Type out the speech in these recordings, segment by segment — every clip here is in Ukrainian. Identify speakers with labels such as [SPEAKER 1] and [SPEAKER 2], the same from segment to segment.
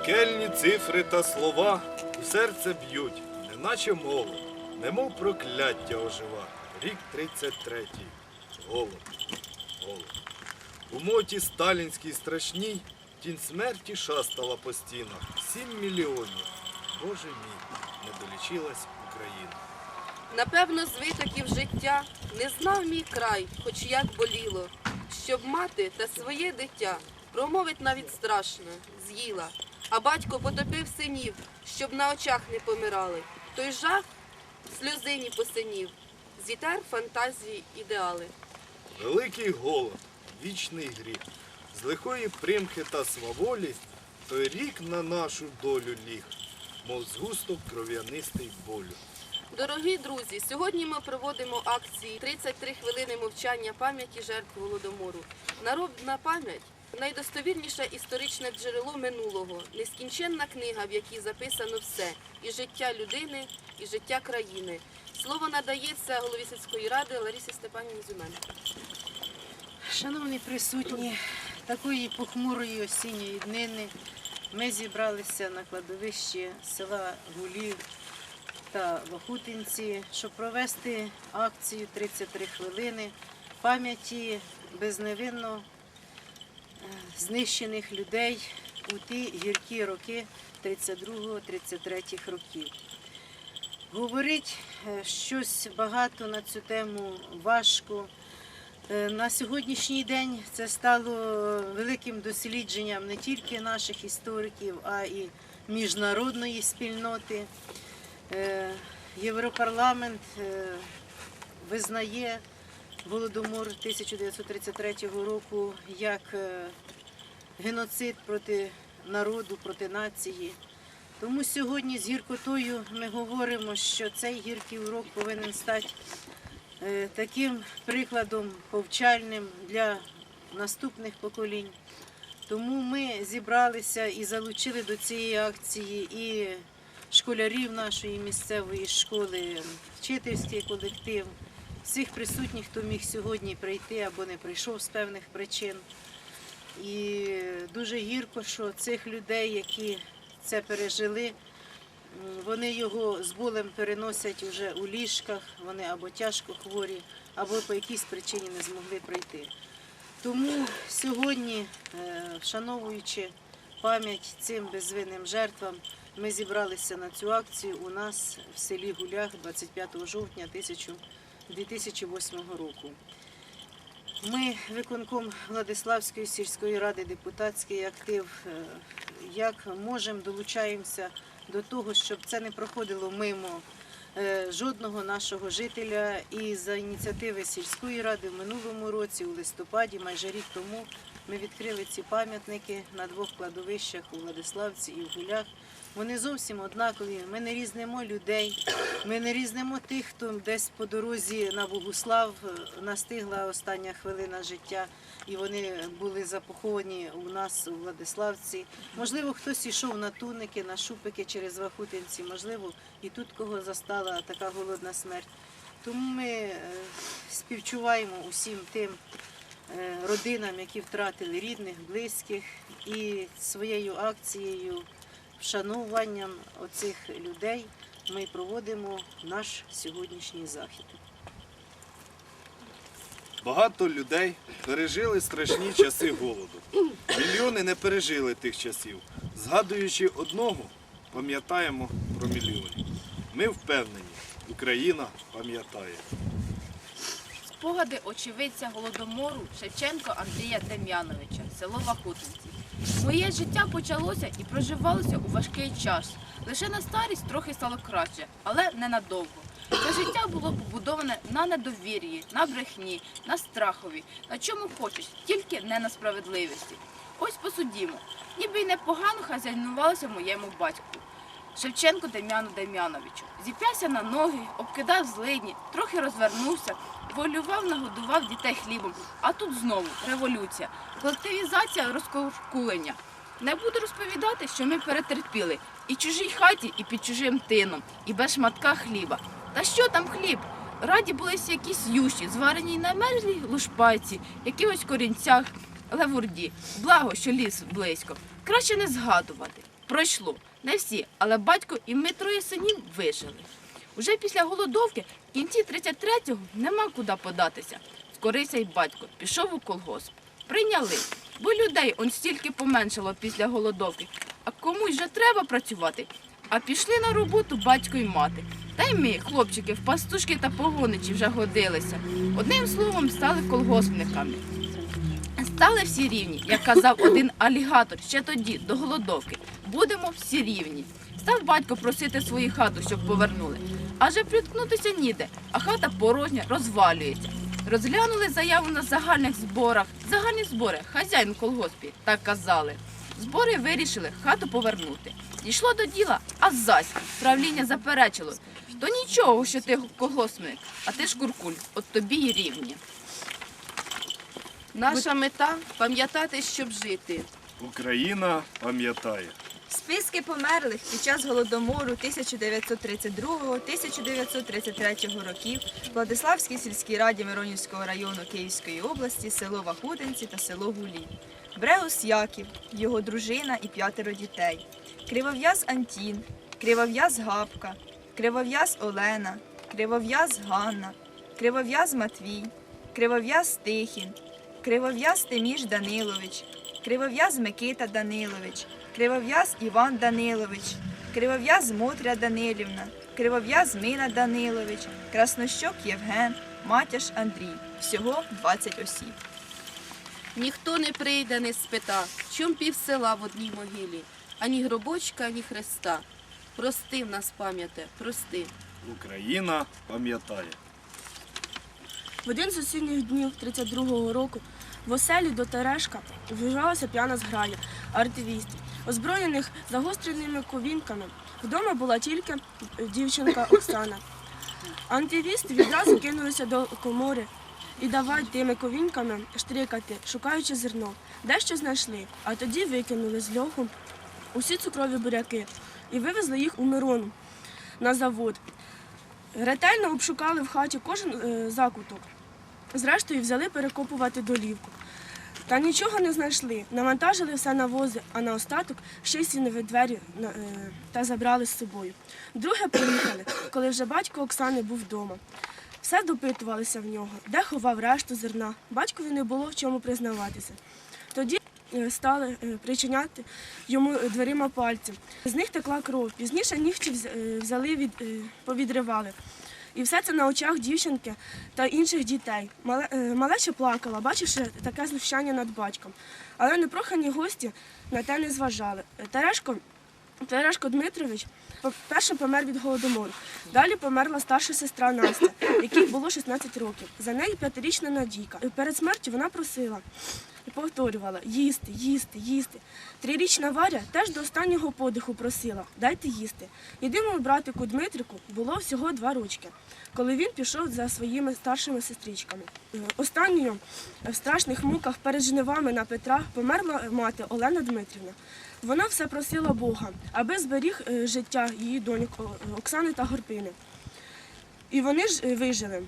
[SPEAKER 1] Пекельні цифри та слова у серце б'ють, неначе мова, немов прокляття ожива. Рік 33. Голод. Голод. У моті сталінській страшній тінь смерті шастала по стінах. Сім мільйонів. Боже мій, не долічилась Україна.
[SPEAKER 2] Напевно, з витоків життя не знав мій край, хоч як боліло, щоб мати та своє дитя промовить навіть страшно, з'їла, а батько потопив синів, щоб на очах не помирали. Той жах сльозині посинів, зітер фантазії ідеали.
[SPEAKER 1] Великий голод, вічний гріх. З лихої примхи та сваволі той рік на нашу долю ліг, мов згусток кров'янистий болю.
[SPEAKER 2] Дорогі друзі, сьогодні ми проводимо акції 33 хвилини мовчання пам'яті жертв голодомору. Народна пам'ять найдостовірніше історичне джерело минулого, нескінченна книга, в якій записано все і життя людини, і життя країни. Слово надається голові сільської ради Ларісі Степанівні Зюменко.
[SPEAKER 3] Шановні присутні, такої похмурої осінньої днини ми зібралися на кладовищі села Гулів та Вахутинці, щоб провести акцію 33 хвилини пам'яті безневинно знищених людей у ті гіркі роки 32-33 років. Говорить е, щось багато на цю тему важко. Е, На сьогоднішній день це стало великим дослідженням не тільки наших істориків, а і міжнародної спільноти. Е, Європарламент визнає Голодомор 1933 року як е, геноцид проти народу, проти нації. Тому сьогодні з гіркотою ми говоримо, що цей гіркий урок повинен стати е, таким прикладом повчальним для наступних поколінь. Тому ми зібралися і залучили до цієї акції і школярів нашої місцевої школи, вчительський колектив, всіх присутніх, хто міг сьогодні прийти або не прийшов з певних причин. І дуже гірко, що цих людей, які це пережили, вони його з болем переносять вже у ліжках, вони або тяжко хворі, або по якійсь причині не змогли прийти. Тому сьогодні, е, вшановуючи пам'ять цим безвинним жертвам, ми зібралися на цю акцію у нас в селі Гулях 25 жовтня 1000 2008 року. Ми, виконком Владиславської сільської ради, депутатський актив, е, як можемо, долучаємося до того, щоб це не проходило мимо е, жодного нашого жителя. І за ініціативи сільської ради в минулому році, у листопаді, майже рік тому, ми відкрили ці пам'ятники на двох кладовищах у Владиславці і в Гулях. Вони зовсім однакові. Ми не різнимо людей, ми не різнимо тих, хто десь по дорозі на Богуслав е, настигла остання хвилина життя, і вони були запоховані у нас у Владиславці. Можливо, хтось йшов на туники, на шупики через Вахутинці, можливо, і тут кого застала така голодна смерть. Тому ми е, співчуваємо усім тим е, родинам, які втратили рідних, близьких, і своєю акцією, вшануванням оцих людей ми проводимо наш сьогоднішній захід.
[SPEAKER 1] Багато людей пережили страшні часи голоду. Мільйони не пережили тих часів. Згадуючи одного, пам'ятаємо про мільйонів. Ми впевнені, Україна пам'ятає.
[SPEAKER 4] Спогади очевидця голодомору Шевченко Андрія Дем'яновича, село Вахутинці. Моє життя почалося і проживалося у важкий час. Лише на старість трохи стало краще, але ненадовго. Це життя було побудоване на недовір'ї, на брехні, на страхові, на чому хочеш, тільки не на справедливості. Ось посудімо, ніби й непогано хазяйнувалося моєму батьку. Шевченко Дем'яну Дем'яновичу. Зіп'явся на ноги, обкидав злидні, трохи розвернувся, волював, нагодував дітей хлібом. А тут знову революція, колективізація, розкуркулення. Не буду розповідати, що ми перетерпіли і чужій хаті, і під чужим тином, і без шматка хліба. Та що там хліб? Раді були якісь юші, зварені на мерзлій лушпайці, якихось корінцях, левурді. Благо, що ліс близько. Краще не згадувати. Пройшло. Не всі, але батько і ми троє синів вижили. Уже після голодовки кінці 33-го нема куди податися. Скорився й батько, пішов у колгосп. Прийняли, бо людей он стільки поменшало після голодовки. А комусь же треба працювати. А пішли на роботу батько й мати. Та й ми, хлопчики, в пастушки та погоничі вже годилися. Одним словом, стали колгоспниками. Стали всі рівні, як казав один алігатор ще тоді, до голодовки. Будемо всі рівні. Став батько просити свою хату, щоб повернули. Аже приткнутися ніде, а хата порожня розвалюється. Розглянули заяву на загальних зборах. Загальні збори, хазяїн колгоспі, так казали. Збори вирішили хату повернути. Дійшло до діла, а зась правління заперечило. То нічого, що ти колгоспник, а ти ж куркуль, от тобі й рівні.
[SPEAKER 2] Наша мета пам'ятати, щоб жити.
[SPEAKER 1] Україна пам'ятає.
[SPEAKER 5] Списки померлих під час голодомору 1932-1933 років Владиславській сільській раді Миронівського району Київської області, село Вахутинці та село Гулі. Бреус Яків, його дружина і п'ятеро дітей. Кривов'яз Антін, Кривов'яз Гавка, Кривов'яз Олена, Кривов'яз Ганна, Кривов'яз Матвій, Кривов'яз Тихін, Кривов'яз Тиміш Данилович, Кривов'яз Микита Данилович, Кривов'яз Іван Данилович, Кривов'яз Мотря Данилівна, Кривов'яз Мина Данилович, Краснощок Євген, Матяш Андрій. Всього 20 осіб.
[SPEAKER 2] Ніхто не прийде, не спита, чом пів села в одній могилі, ані гробочка, ані хреста. Прости в нас пам'яте, прости.
[SPEAKER 1] Україна пам'ятає.
[SPEAKER 6] В один з осінніх днів 32-го року в оселі до Терешка ввижалася п'яна зграя артивістів, озброєних загостреними ковінками. Вдома була тільки дівчинка Оксана. Антивісти відразу кинулися до комори і давай тими ковінками штрикати, шукаючи зерно. Дещо знайшли, а тоді викинули з льоху усі цукрові буряки і вивезли їх у Мирону на завод. Ретельно обшукали в хаті кожен е, закуток. Зрештою, взяли перекопувати долівку. Та нічого не знайшли. Навантажили все на вози, а на остаток ще й сінові двері е, та забрали з собою. Друге поїхали, коли вже батько Оксани був вдома. Все допитувалися в нього, де ховав решту зерна. Батькові не було в чому признаватися. Тоді е, стали е, причиняти йому дверима пальці. З них текла кров. Пізніше нігті взяли від повідривали. І все це на очах дівчинки та інших дітей. Е, малеча плакала, бачивши таке знущання над батьком. Але непрохані гості на те не зважали. Е, Терешко, Терешко Дмитрович першим помер від голодомору. Далі померла старша сестра Настя, якій було 16 років. За нею п'ятирічна Надійка. Перед смертю вона просила і повторювала їсти, їсти, їсти. Трирічна Варя теж до останнього подиху просила дайте їсти. Єдиному братику Дмитрику було всього два рочки, коли він пішов за своїми старшими сестричками. Останньою в страшних муках перед жнивами на Петра померла мати Олена Дмитрівна. Вона все просила Бога, аби зберіг е, життя її доньок Оксани та Горпини. І вони ж е, вижили.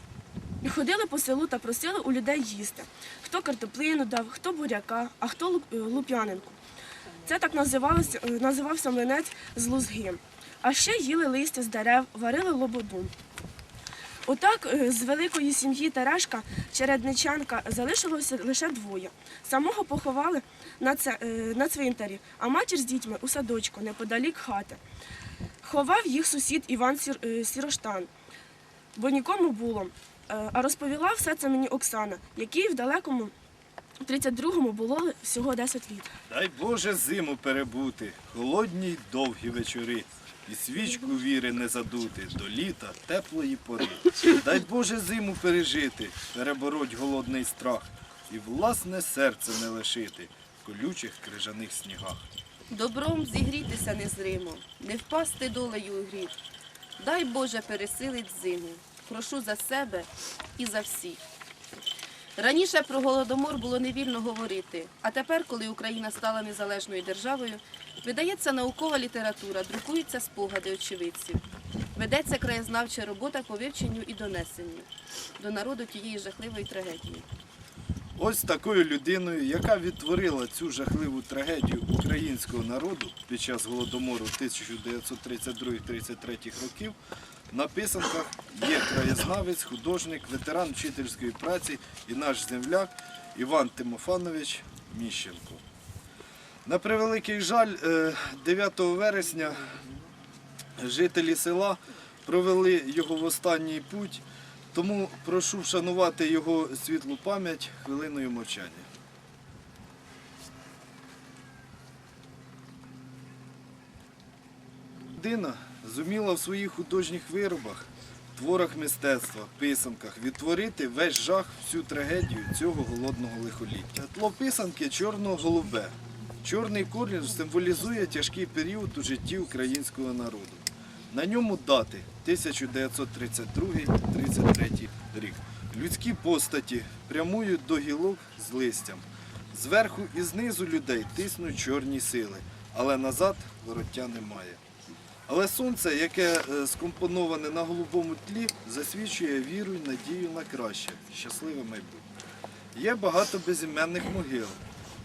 [SPEAKER 6] І ходили по селу та просили у людей їсти. Хто картоплину дав, хто буряка, а хто е, луп'янинку. Це так називалося, е, називався млинець з лузги. А ще їли листя з дерев, варили лободу. Отак е, з великої сім'ї Терешка чередничанка залишилося лише двоє. Самого поховали на, це, е, на цвинтарі, а матір з дітьми у садочку неподалік хати. Ховав їх сусід Іван е, Сіроштан, бо нікому було. А розповіла все це мені Оксана, якій в далекому 32-му було всього 10 літ.
[SPEAKER 1] Дай Боже зиму перебути, холодні й довгі вечори, і свічку віри не задути до літа теплої пори. Дай Боже зиму пережити, перебороть голодний страх, і власне серце не лишити в колючих крижаних снігах.
[SPEAKER 2] Добром зігрітися незримо, не впасти долею у гріх. Дай Боже пересилить зиму. Прошу за себе і за всіх. Раніше про голодомор було невільно говорити, а тепер, коли Україна стала незалежною державою, видається наукова література, друкуються спогади очевидців. Ведеться краєзнавча робота по вивченню і донесенню до народу тієї жахливої трагедії.
[SPEAKER 1] Ось такою людиною, яка відтворила цю жахливу трагедію українського народу під час голодомору 1932-33 років, на писанках є краєзнавець, художник, ветеран вчительської праці і наш земляк Іван Тимофанович Міщенко. На превеликий жаль, е, 9 вересня жителі села провели його в останній путь, тому прошу вшанувати його світлу пам'ять хвилиною мовчання. Людина зуміла в своїх художніх виробах, творах мистецтва, писанках відтворити весь жах, всю трагедію цього голодного лихоліття. Тло писанки чорно-голубе. Чорний колір символізує тяжкий період у житті українського народу. На ньому дати 1932-33 рік. Людські постаті прямують до гілок з листям. Зверху і знизу людей тиснуть чорні сили, але назад вороття немає. Але сонце, яке е, скомпоноване на голубому тлі, засвідчує віру і надію на краще, щасливе майбутнє. Є багато безіменних могил,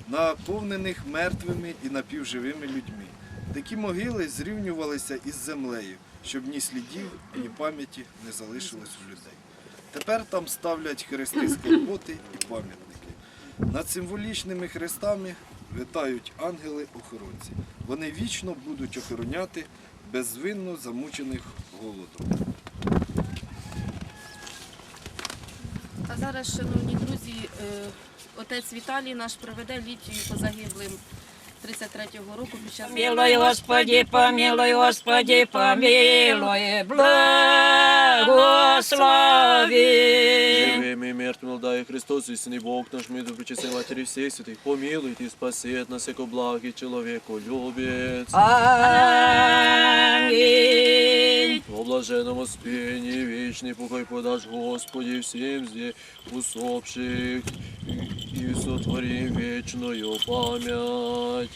[SPEAKER 1] наповнених мертвими і напівживими людьми. Такі могили зрівнювалися із землею, щоб ні слідів, ні пам'яті не залишилось у людей. Тепер там ставлять хрести скорботи і пам'ятники. Над символічними хрестами витають ангели-охоронці. Вони вічно будуть охороняти безвинно замучених голодом.
[SPEAKER 2] А зараз, шановні друзі, е, отець Віталій наш проведе літію по загиблим 33-го року під час
[SPEAKER 7] Помилуй, Господи, помилуй, Господи, помилуй, благослови.
[SPEAKER 8] Живым и мертвым дай Христос, истинный Бог наш, мир причастной Матери всех святых, помилуй и спасет нас, яко благий человеку любец.
[SPEAKER 7] Аминь.
[SPEAKER 8] Во блаженном успении вечный покой подашь, Господи, всем здесь усопших, и сотворим вечную память.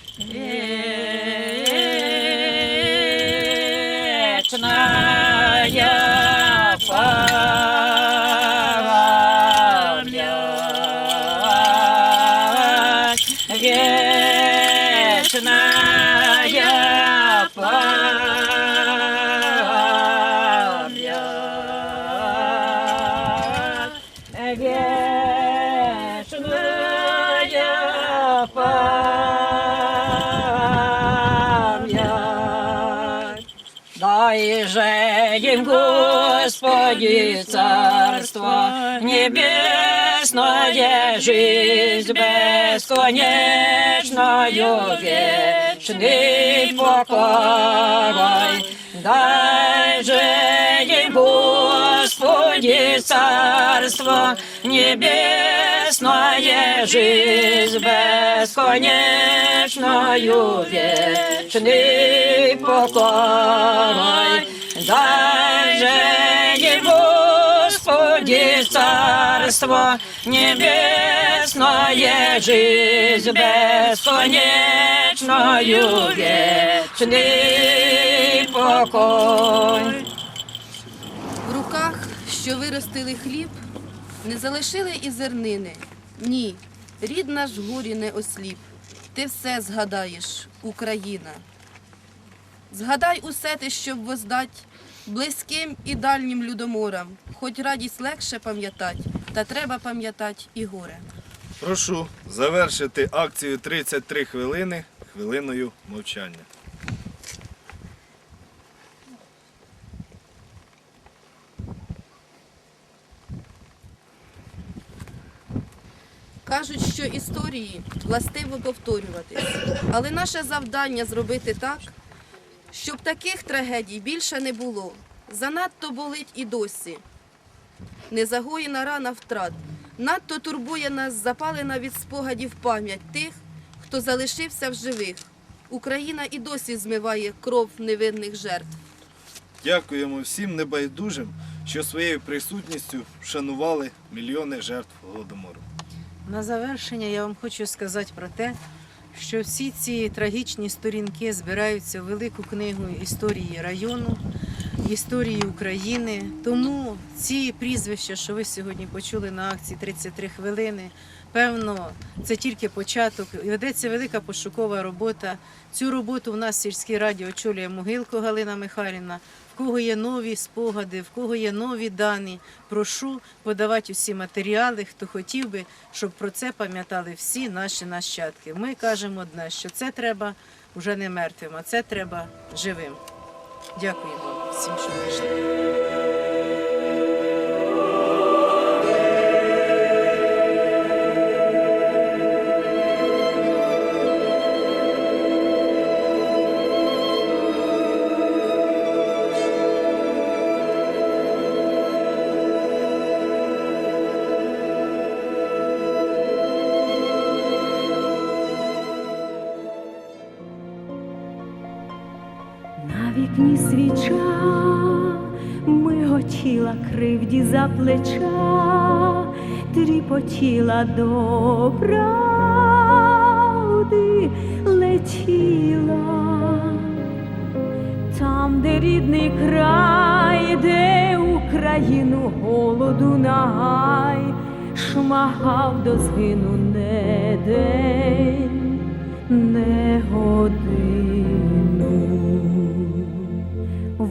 [SPEAKER 7] Вечная Господи, царство небесное, жизнь бесконечную, вечный покой. Дай же им, Господи, царство небесное, жизнь бесконечную, вечный покой. Дай же им, Господи, царство небесное, жизнь бесконечную, вечный покой.
[SPEAKER 2] В руках, що виростили хліб, не залишили і зернини. Ні, рід наш горі не осліп. Ти все згадаєш, Україна. Згадай усе те, щоб воздать близьким і дальнім людоморам, хоч радість легше пам'ятать, та треба пам'ятать і горе.
[SPEAKER 1] Прошу завершити акцію 33 хвилини хвилиною мовчання.
[SPEAKER 2] Кажуть, що історії властиво повторюватись, але наше завдання зробити так, щоб таких трагедій більше не було. Занадто болить і досі. Незагоєна рана втрат. Надто турбує нас запалена від спогадів пам'ять тих, хто залишився в живих. Україна і досі змиває кров невинних жертв.
[SPEAKER 1] Дякуємо всім небайдужим, що своєю присутністю вшанували мільйони жертв голодомору.
[SPEAKER 3] На завершення я вам хочу сказати про те, що всі ці трагічні сторінки збираються в велику книгу історії району, історії України. Тому ці прізвища, що ви сьогодні почули на акції 33 хвилини, певно, це тільки початок. Ведеться велика пошукова робота. Цю роботу в нас в сільській раді очолює Могилко Галина Михайлівна. В кого є нові спогади, в кого є нові дані, прошу подавати усі матеріали, хто хотів би, щоб про це пам'ятали всі наші нащадки. Ми кажемо одне, що це треба вже не мертвим, а це треба живим. Дякую вам всім, що прийшли.
[SPEAKER 9] Вікні свіча миготіла кривді за плеча, тріпотіла до правди летіла. Там, де рідний край, де Україну голоду нагай, шмагав до згину не день, не годину.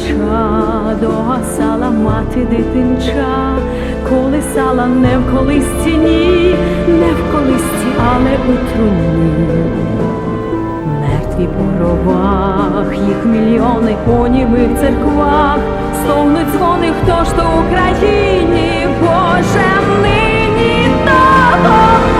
[SPEAKER 9] Свіча догасала мати дитинча, колисала не в колисці, ні, не в колисці, але у труні. Мертві по гробах, їх мільйони по німих церквах, стогнуть дзвони, хто ж то Україні, Боже, нині допоможе.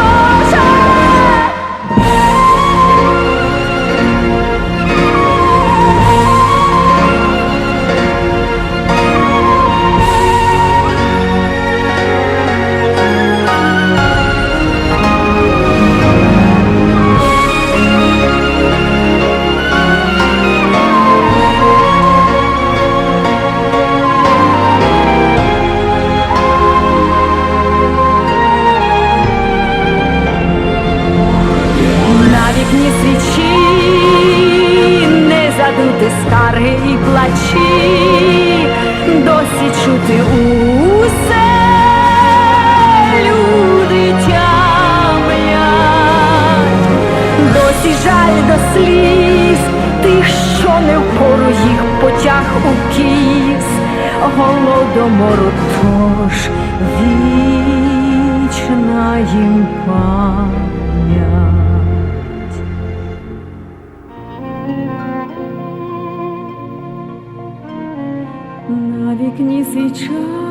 [SPEAKER 9] Їм пам'ять. На вікні свіча